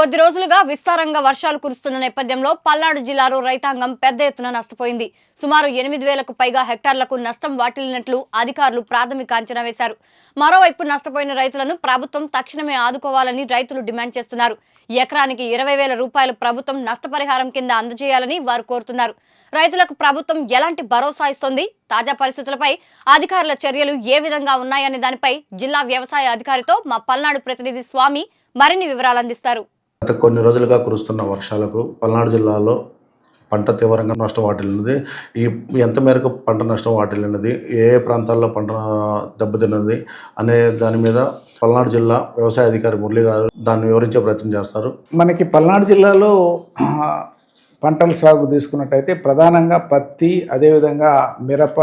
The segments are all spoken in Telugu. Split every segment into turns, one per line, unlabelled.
కొద్ది రోజులుగా విస్తారంగా వర్షాలు కురుస్తున్న నేపథ్యంలో పల్నాడు జిల్లాలో రైతాంగం పెద్ద ఎత్తున నష్టపోయింది. సుమారు ఎనిమిది వేలకు పైగా హెక్టార్లకు నష్టం వాటిల్లినట్లు అధికారులు ప్రాథమిక అంచనా వేశారు. మరోవైపు నష్టపోయిన రైతులను ప్రభుత్వం తక్షణమే ఆదుకోవాలని రైతులు డిమాండ్ చేస్తున్నారు. ఎకరానికి ఇరవై వేల రూపాయలు ప్రభుత్వం నష్టపరిహారం కింద అందజేయాలని వారు కోరుతున్నారు. రైతులకు ప్రభుత్వం ఎలాంటి భరోసా ఇస్తోంది? తాజా పరిస్థితులపై అధికారుల చర్యలు ఏ విధంగా ఉన్నాయనే దానిపై జిల్లా వ్యవసాయ అధికారితో మా పల్నాడు ప్రతినిధి స్వామి మరిన్ని వివరాలు అందిస్తారు.
గత కొన్ని రోజులుగా కురుస్తున్న వర్షాలకు పల్నాడు జిల్లాలో పంట తీవ్రంగా నష్టం వాటిల్లినది. ఈ ఎంత మేరకు పంట నష్టం వాటిల్లినది ఏ ఏ ప్రాంతాల్లో పంట దెబ్బతిన్నది అనే దాని మీద పల్నాడు జిల్లా వ్యవసాయ అధికారి మురళి గారు దాన్ని వివరించే ప్రయత్నం చేస్తారు.
మనకి పల్నాడు జిల్లాలో పంటల సాగు తీసుకున్నట్టయితే ప్రధానంగా పత్తి అదేవిధంగా మిరప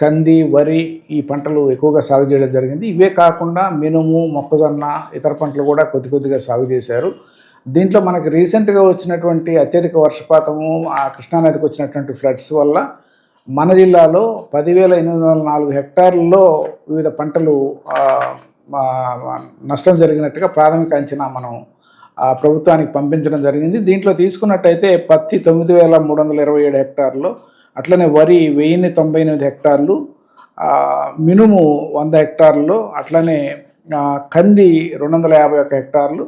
కంది వరి ఈ పంటలు ఎక్కువగా సాగు చేయడం జరిగింది. ఇవే కాకుండా మినుము మొక్కజొన్న ఇతర పంటలు కూడా కొద్ది కొద్దిగా సాగు చేశారు. దీంట్లో మనకి రీసెంట్గా వచ్చినటువంటి అత్యధిక వర్షపాతము ఆ కృష్ణానదికి వచ్చినటువంటి ఫ్లడ్స్ వల్ల మన జిల్లాలో పదివేల ఎనిమిది వందల నాలుగు హెక్టార్లలో వివిధ పంటలు నష్టం జరిగినట్టుగా ప్రాథమిక అంచనా మనం ఆ, ప్రభుత్వానికి పంపించడం జరిగింది. దీంట్లో తీసుకున్నట్టయితే పత్తి తొమ్మిది వేల మూడు వందల ఇరవై ఏడు హెక్టార్లో అట్లనే వరి వెయ్యిన్ని తొంభై ఎనిమిది హెక్టార్లు మినుము వంద హెక్టార్లు అట్లనే కంది రెండు వందల యాభై ఒక హెక్టార్లు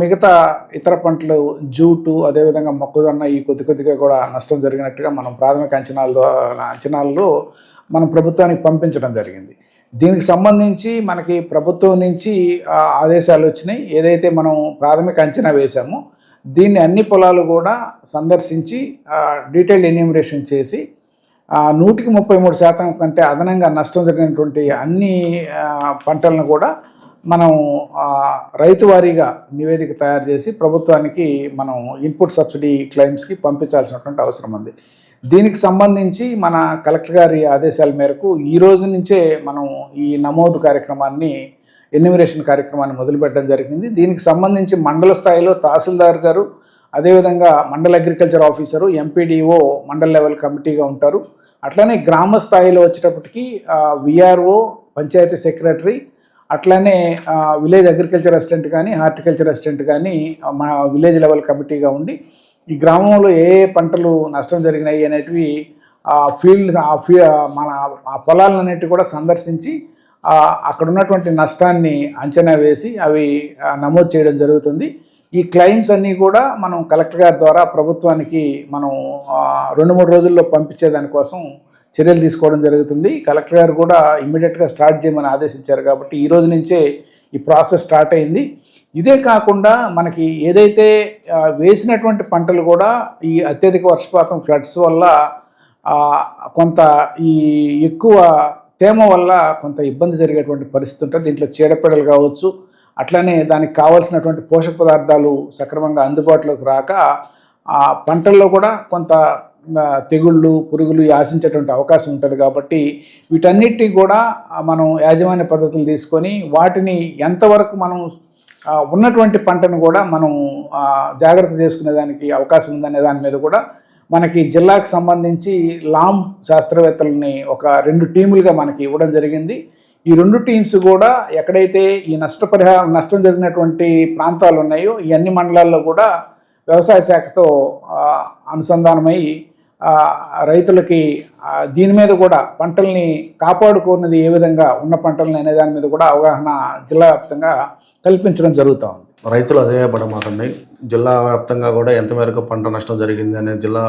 మిగతా ఇతర పంటలు జూటు అదేవిధంగా మొక్కజొన్న ఈ కొద్ది కొద్దిగా కూడా నష్టం జరిగినట్టుగా మనం ప్రాథమిక అంచనాల ద్వారా అంచనాల్లో మనం ప్రభుత్వానికి పంపించడం జరిగింది. దీనికి సంబంధించి మనకి ప్రభుత్వం నుంచి ఆదేశాలు వచ్చినాయి. ఏదైతే మనం ప్రాథమిక అంచనా వేశామో దీన్ని అన్ని పొలాలు కూడా సందర్శించి డీటెయిల్ ఎన్యూమరేషన్ చేసి నూటికి ముప్పై మూడు శాతం కంటే అదనంగా నష్టం జరిగినటువంటి అన్ని పంటలను కూడా మనం రైతు వారీగా నివేదిక తయారు చేసి ప్రభుత్వానికి మనం ఇన్పుట్ సబ్సిడీ క్లెయిమ్స్కి పంపించాల్సినటువంటి అవసరం ఉంది. దీనికి సంబంధించి మన కలెక్టర్ గారి ఆదేశాల మేరకు ఈ రోజు నుంచే మనం ఈ నమోదు కార్యక్రమాన్ని ఎన్యూమరేషన్ కార్యక్రమాన్ని మొదలుపెట్టడం జరిగింది. దీనికి సంబంధించి మండల స్థాయిలో తహసీల్దార్ గారు అదేవిధంగా మండల అగ్రికల్చర్ ఆఫీసరు ఎంపీడీఓ మండల లెవెల్ కమిటీగా ఉంటారు. అట్లనే గ్రామ స్థాయిలో వచ్చేటప్పటికి విఆర్ఓ పంచాయతీ సెక్రటరీ అట్లనే విలేజ్ అగ్రికల్చర్ అసిస్టెంట్ కానీ హార్టికల్చర్ అసిస్టెంట్ కానీ మా విలేజ్ లెవెల్ కమిటీగా ఉండి ఈ గ్రామంలో ఏ ఏ పంటలు నష్టం జరిగినాయి అనేటివి ఆ ఫీల్డ్ ఆ ఫీ మన ఆ పొలాలన్నిటి కూడా సందర్శించి అక్కడ ఉన్నటువంటి నష్టాన్ని అంచనా వేసి అవి నమోదు చేయడం జరుగుతుంది. ఈ క్లెయిమ్స్ అన్నీ కూడా మనం కలెక్టర్ గారి ద్వారా ప్రభుత్వానికి మనం రెండు మూడు రోజుల్లో పంపించేదానికోసం చర్యలు తీసుకోవడం జరుగుతుంది. కలెక్టర్ గారు కూడా ఇమ్మీడియట్గా స్టార్ట్ చేయమని ఆదేశించారు కాబట్టి ఈ రోజు నుంచే ఈ ప్రాసెస్ స్టార్ట్ అయింది. ఇదే కాకుండా మనకి ఏదైతే వేసినటువంటి పంటలు కూడా ఈ అత్యధిక వర్షపాతం ఫ్లడ్స్ వల్ల కొంత ఈ ఎక్కువ తేమ వల్ల కొంత ఇబ్బంది జరిగేటువంటి పరిస్థితి ఉంటుంది. దీంట్లో చీడపీడలు కావచ్చు అట్లనే దానికి కావాల్సినటువంటి పోషక పదార్థాలు సక్రమంగా అందుబాటులోకి రాక ఆ పంటల్లో కూడా కొంత తెగుళ్ళు పురుగులు ఆశించేటువంటి అవకాశం ఉంటుంది కాబట్టి వీటన్నిటి కూడా మనం యాజమాన్య పద్ధతులు తీసుకొని వాటిని ఎంతవరకు మనం ఉన్నటువంటి పంటను కూడా మనం జాగ్రత్త చేసుకునే దానికి అవకాశం ఉందనే దాని మీద కూడా మనకి జిల్లాకు సంబంధించి లామ్ శాస్త్రవేత్తలని ఒక రెండు టీములుగా మనకి ఇవ్వడం జరిగింది. ఈ రెండు టీమ్స్ కూడా ఎక్కడైతే ఈ నష్టపరిహారం నష్టం జరిగినటువంటి ప్రాంతాలు ఉన్నాయో ఈ అన్ని మండలాల్లో కూడా వ్యవసాయ శాఖతో అనుసంధానమై రైతులకి దీని మీద కూడా పంటల్ని కాపాడుకున్నది ఏ విధంగా ఉన్న పంటల్ని అనే దాని మీద కూడా అవగాహన జిల్లా వ్యాప్తంగా కల్పించడం జరుగుతూ ఉంది.
రైతులు అదే పడమాకండి జిల్లా వ్యాప్తంగా కూడా ఎంత మేరకు పంట నష్టం జరిగింది అనే జిల్లా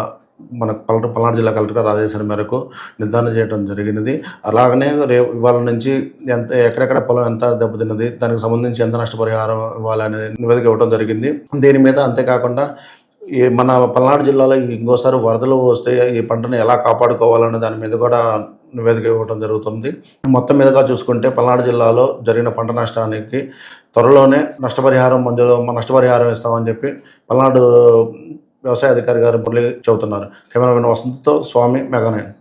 మన పల్నాడు పల్నాడు జిల్లా కలెక్టర్ గారి ఆదేశాల మేరకు నిర్ధారణ చేయడం జరిగినది. అలాగనే రేపు ఇవాళ నుంచి ఎంత ఎక్కడెక్కడ పొలం ఎంత దెబ్బతిన్నది దానికి సంబంధించి ఎంత నష్టపరిహారం ఇవ్వాలనే నివేదిక ఇవ్వడం జరిగింది. దీని మీద అంతేకాకుండా మన పల్నాడు జిల్లాలో ఇంకోసారి వరదలు వస్తే ఈ పంటను ఎలా కాపాడుకోవాలనే దాని మీద కూడా నివేదిక ఇవ్వడం జరుగుతుంది. మొత్తం మీదుగా చూసుకుంటే పల్నాడు జిల్లాలో జరిగిన పంట నష్టానికి త్వరలోనే నష్టపరిహారం మంజూరు నష్టపరిహారం ఇస్తామని చెప్పి పల్నాడు వ్యవసాయ అధికారి గారు మురళి చెబుతున్నారు. కెమెరామెన్ వసంతతో స్వామి మెగానైన్